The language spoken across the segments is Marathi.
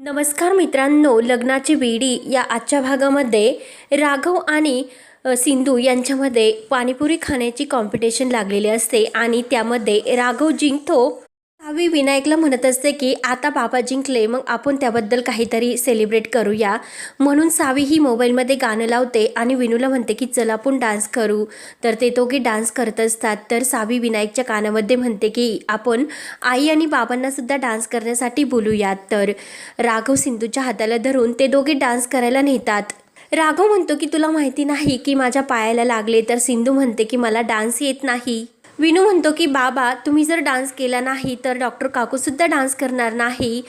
नमस्कार मित्रांनो लग्नाची बेडी या आजच्या भागामध्ये राघव आणि सिंधू यांच्यामध्ये पाणीपुरी खाण्याची कॉम्पिटिशन लागलेली असते आणि त्यामध्ये राघव जिंकतो. सावी विनायकला म्हणत असते की आता बाबा जिंकले मग आपण त्याबद्दल काहीतरी सेलिब्रेट करूया. म्हणून सावी ही मोबाईलमध्ये गाणं लावते आणि विनूला म्हणते की चला आपण डान्स करू. तर ते दोघे डान्स करत असतात. तर सावी विनायकच्या कानामध्ये म्हणते की आपण आई आणि बाबांनासुद्धा डान्स करण्यासाठी बोलूयात. तर राघव सिंधूच्या हाताला धरून ते दोघे डान्स करायला नेतात. राघव म्हणतो की तुला माहिती नाही की माझ्या पायाला लागले तर सिंधू म्हणते की मला डान्स येत नाही. विनू म्हणतो की बाबा तुम्ही जर डान्स केला नाही तर डॉक्टर काकूसुद्धा डान्स करणार नाही.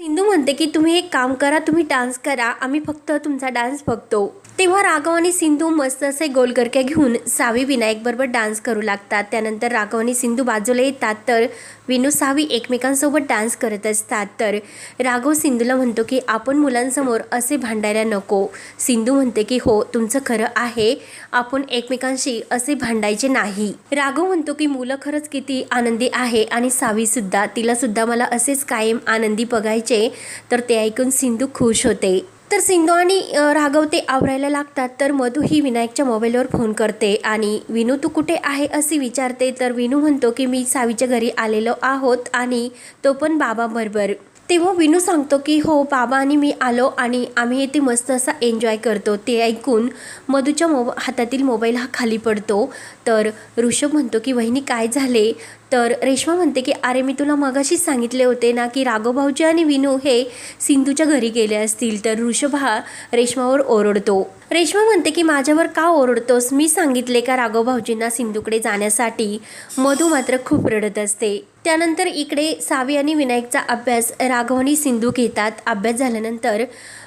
सिंधू म्हणते की तुम्ही एक काम करा तुम्ही डान्स करा. आम्ही फक्त तुमचा डान्स बघतो. तेव्हा राघव आणि सिंधू मस्त असे गोलगरक्या घेऊन सावी विनायक बरोबर डान्स करू लागतात. त्यानंतर राघव आणि सिंधू बाजूला येतात तर विनू सावी एकमेकांसोबत डान्स करत असतात. तर राघव सिंधूला म्हणतो की आपण मुलांसमोर असे भांडायला नको. सिंधू म्हणते की हो तुमचं खरं आहे. आपण एकमेकांशी असे भांडायचे नाही. राघव म्हणतो की मुलं खरंच किती आनंदी आहे आणि सावीसुद्धा तिलासुद्धा मला असेच कायम आनंदी बघायचे तर ते ऐकून सिंधू खुश होते. तर सिंधू आणि राघव ते आवरायला लागतात तर मधू ही विनायकच्या मोबाईलवर फोन करते आणि विनू तू कुठे आहे? असे विचारते. तर विनू म्हणतो की मी सावीच्या घरी आलेलो आहोत आणि तो पण बाबाबरोबर. तेव्हा विनू सांगतो की हो बाबा आणि मी आलो आणि आम्ही इथे मस्त असा एन्जॉय करतो. ते ऐकून मधूच्या मोब हातातील मोबाईल हा खाली पडतो. तर ऋषभ म्हणतो की वहिनी काय झाले? तर रेश्मा म्हणते की अरे मी तुला मगाशीच सांगितले होते ना की राघोभाऊजी आणि विनू हे सिंधूच्या घरी गेले असतील. तर ऋषभ हा रेश्मावर ओरडतो. रेश्मा म्हणते की माझ्यावर का ओरडतोस? मी सांगितले का राघोभाऊजींना सिंधूकडे जाण्यासाठी? मधू मात्र खूप रडत असते. त्यानंतर इकडे सावी आणि विनायकचा अभ्यास राघव आणि सिंधू घेतात. अभ्यास झाल्यानंतर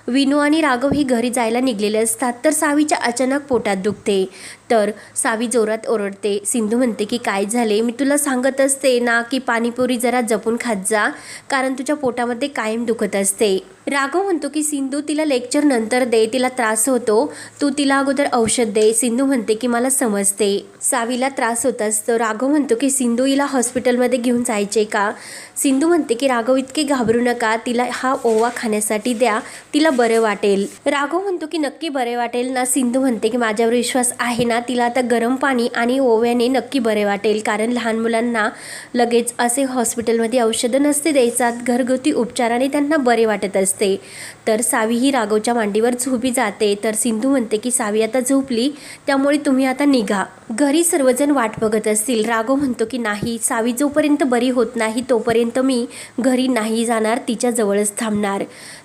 विनू आणि राघव ही घरी जायला निघलेले असतात तर सावीच्या अचानक पोटात दुखते. तर सावी जोरात ओरडते. सिंधू म्हणते की काय झाले? मी तुला सांगत असते ना की पाणीपुरी जरा जपून खात जा कारण तुझ्या पोटामध्ये कायम दुखत असते. राघव म्हणतो की सिंधू तिला लेक्चर नंतर दे तिला त्रास होतो. तू तिला अगोदर औषध दे. सिंधू म्हणते की मला समजते. सावीला त्रास होत असतो राघव म्हणतो की सिंधू हिला हॉस्पिटलमध्ये घेऊन जायचे का? सिंधू म्हणते की राघव इतके घाबरू नका. तिला हा ओवा खाण्यासाठी द्या. तिला बरं वाटेल. राघव म्हणतो की नक्की बरे वाटेल ना? सिंधू म्हणते की माझ्यावर विश्वास आहे ना? तिला आता गरम पाणी आणि ओव्याने नक्की बरे वाटेल. कारण लहान मुलांना लगेच असे हॉस्पिटलमध्ये औषधं नसते द्यायचात. घरगुती उपचाराने त्यांना बरे वाटत असते. तर सावी ही राघवच्या मांडीवर झोपी जाते. तर सिंधू म्हणते की सावी आता झोपली. त्यामुळे तुम्ही आता निघा. घरी सर्वजण वाट बघत असतील. राघव म्हणतो की नाही. सावी जोपर्यंत बरी होत नाही तोपर्यंत मी घरी नाही जाणार तिच्या जवळच थांबणार.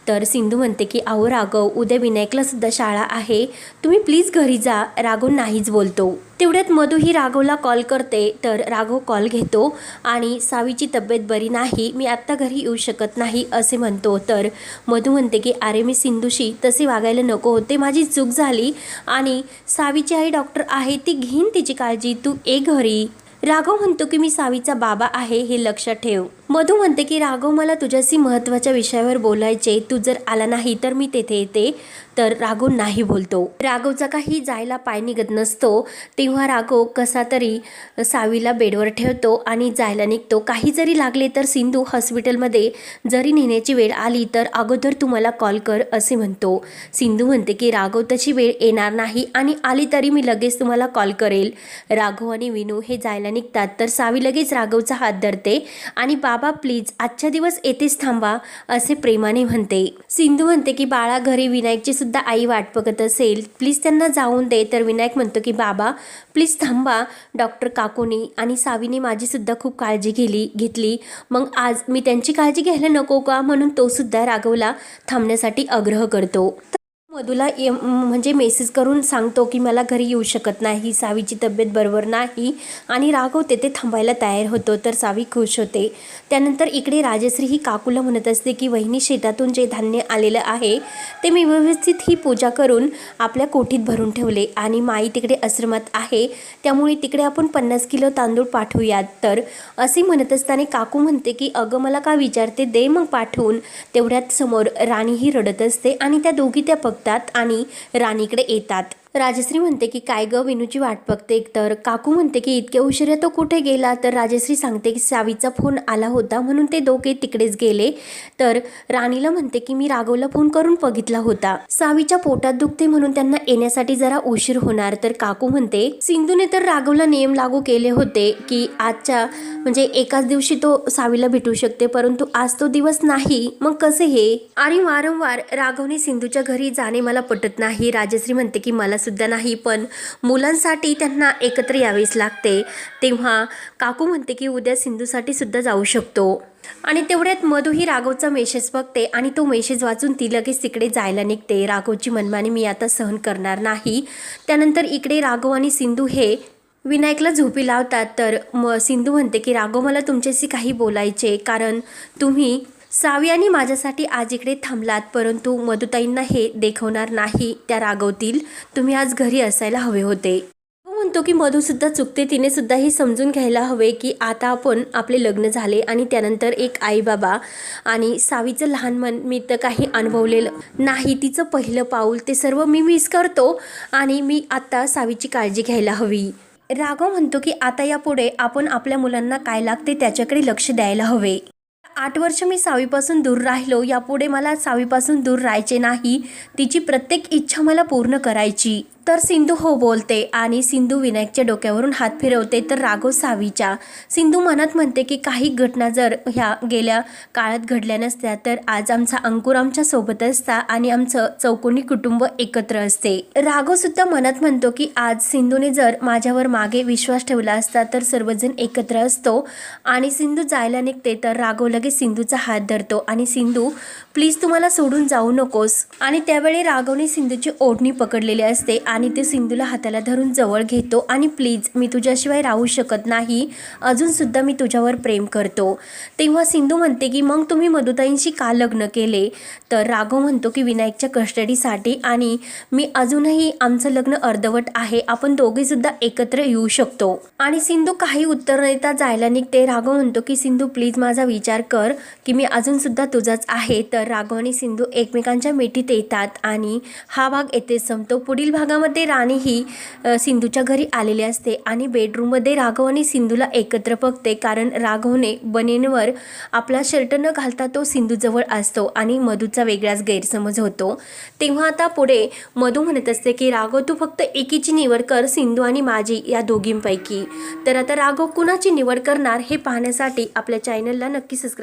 तर सिंधू म्हणते की अहो राघव उद्या विनायकला सुद्धा शाळा आहे. तुम्ही प्लीज घरी जा. राघव नाहीच बोलतो. तेवढ्यात मधू ही राघवला कॉल करते. तर राघव कॉल घेतो आणि सावीची तब्येत बरी नाही मी आत्ता घरी येऊ शकत नाही असे म्हणतो. तर मधू म्हणते की अरे मी सिंधूशी तसे वागायला नको होते माझी चूक झाली आणि सावीची आई डॉक्टर आहे ती घेईन तिची काळजी तू ए घरी. राघव म्हणतो की मी सावीचा बाबा आहे हे लक्षात ठेव. मधू म्हणते की राघव मला तुझ्याशी महत्त्वाच्या विषयावर बोलायचे तू जर आला नाही तर मी तेथे येते. तर राघव नाही बोलतो. राघवचा काही जायला पाय निघत नसतो. तेव्हा राघव कसा तरी सावीला बेडवर ठेवतो आणि जायला निघतो. काही जरी लागले तर सिंधू हॉस्पिटलमध्ये जरी नेण्याची वेळ आली तर अगोदर तुम्हाला कॉल कर असे म्हणतो. सिंधू म्हणते की राघव तशी वेळ येणार नाही आणि आली तरी मी लगेच तुम्हाला कॉल करेल. राघव आणि विनू हे जायला निघतात तर सावी लगेच राघवचा हात धरते आणि बाबा प्लीज आजच्या दिवस येथेच थांबा असे प्रेमाने म्हणते. सिंधू म्हणते की बाळा घरी विनायकची सुद्धा आई वाट बघत असेल. प्लीज त्यांना जाऊन दे. तर विनायक म्हणतो की बाबा प्लीज थांबा. डॉक्टर काकूनी आणि सावीने माझीसुद्धा खूप काळजी घेली घेतली. मग आज मी त्यांची काळजी घ्यायला नको का? म्हणून तो सुद्धा राघवला थांबण्यासाठी आग्रह करतो. मधूला ये म्हणजे मेसेज करून सांगतो की मला घरी येऊ शकत नाही सावीची तब्येत बरोबर नाही आणि राघव तेथे थांबायला तयार होतो. तर सावी खुश होते. त्यानंतर इकडे राजश्री ही काकूला म्हणत असते की वहिनी शेतातून जे धान्य आलेलं आहे ते मी व्यवस्थित ही पूजा करून आपल्या कोठीत भरून ठेवले आणि माई तिकडे आश्रमात आहे. त्यामुळे तिकडे आपण पन्नास किलो तांदूळ पाठवूयात. तर असे म्हणत असताना काकू म्हणते की अगं मला का विचारते? दे मग पाठवून. तेवढ्यात समोर राणी ही रडत असते आणि त्या दोघी त्या बघतात आणि राणीकडे येतात. राजश्री म्हणते की काय ग विनूची वाट बघते तर काकू म्हणते की इतक्या उशिरा तो कुठे गेला? तर राजश्री सांगते की सावीचा फोन आला होता म्हणून ते दोघे तिकडेच गेले. तर राणीला म्हणते की मी राघवला फोन करून बघितला होता. सावीच्या पोटात दुखते म्हणून त्यांना येण्यासाठी जरा उशीर होणार. तर काकू म्हणते सिंधूने तर राघवला नियम लागू केले होते की आजच्या म्हणजे एकाच दिवशी तो सावीला भेटू शकते परंतु आज तो दिवस नाही. मग कसे हे? आणि वारंवार राघवने सिंधूच्या घरी जाणे मला पटत नाही. राजश्री म्हणते की मला सुद्धा नाही पण मुलांसाठी त्यांना एकत्र यावेच लागते. तेव्हा काकू म्हणते की उद्या सिंधूसाठी सुद्धा जाऊ शकतो. आणि तेवढ्यात मधू ही राघवचा मेसेज बघते आणि तो मेसेज वाचून ती लगेच तिकडे जायला निघते. राघवची मनमानी मी आता सहन करणार नाही. त्यानंतर इकडे राघव आणि सिंधू हे विनायकला झोपी लावतात. तर म सिंधू म्हणते की राघव मला तुमच्याशी काही बोलायचे कारण तुम्ही सावी आणि माझ्यासाठी आज इकडे थांबलात परंतु मधुताईंना हे देखवणार नाही त्या रागवतील. तुम्ही आज घरी असायला हवे होते. तो म्हणतो की मधूसुद्धा चुकते तिने सुद्धा हे समजून घ्यायला हवे की आता आपण आपले लग्न झाले आणि त्यानंतर एक आई बाबा आणि सावीचं लहान मन मी तर काही अनुभवलेलं नाही. तिचं पहिलं पाऊल ते सर्व मी मिस करतो आणि मी आता सावीची काळजी घ्यायला हवी. राघव म्हणतो की आता यापुढे आपण आपल्या मुलांना काय लागते त्याच्याकडे लक्ष द्यायला हवे. आठ वर्ष मी सावीपासून दूर राहिलो यापुढे मला सावीपासून दूर राहायचे नाही. तिची प्रत्येक इच्छा मला पूर्ण करायची. तर सिंधू हो बोलते आणि सिंधू विनायकच्या डोक्यावरून हात फिरवते तर राघव सावीच्या. सिंधू मनात म्हणते की काही घटना जर ह्या गेल्या काळात घडल्या नसत्या तर आज आमचा अंकुर आमच्यासोबत असता आणि आमचं चौकोनी कुटुंब एकत्र असते. राघव सुद्धा मनात म्हणतो की आज सिंधूने जर माझ्यावर मागे विश्वास ठेवला असता तर सर्वजण एकत्र असतो आणि सिंधू जायला निघते तर राघव लगेच सिंधूचा हात धरतो आणि सिंधू प्लीज तुम्हाला सोडून जाऊ नकोस. आणि त्यावेळी राघवने सिंधूची ओढणी पकडलेली असते आणि ते सिंधूला हाताला धरून जवळ घेतो आणि प्लीज मी तुझ्याशिवाय राहू शकत नाही. अजूनसुद्धा मी तुझ्यावर प्रेम करतो. तेव्हा सिंधू म्हणते की मग तुम्ही मधुताईंशी का लग्न केले? तर राघव म्हणतो की विनायकच्या कस्टडीसाठी आणि मी अजूनही आमचं लग्न अर्धवट आहे. आपण दोघेसुद्धा एकत्र येऊ शकतो. आणि सिंधू काही उत्तर न देता जायला निघते. राघव म्हणतो की सिंधू प्लीज माझा विचार कर. की मी अजूनसुद्धा तुझाच आहे. तर राघव आणि सिंधू एकमेकांच्या मिठीत येतात आणि हा भाग येथे संपतो. पुढील भागामध्ये राणी ही सिंधूच्या घरी आलेली असते आणि बेडरूममध्ये राघव आणि सिंधूला एकत्र बघते कारण राघवने बनेनवर आपला शर्ट न घालता तो सिंधूजवळ असतो आणि मधूचा वेगळाच गैरसमज होतो. तेव्हा आता पुढे मधू म्हणत असते की राघव तू फक्त एकीची निवड कर सिंधू आणि माझी या दोघींपैकी. तर आता राघव कुणाची निवड करणार हे पाहण्यासाठी आपल्या चॅनलला नक्की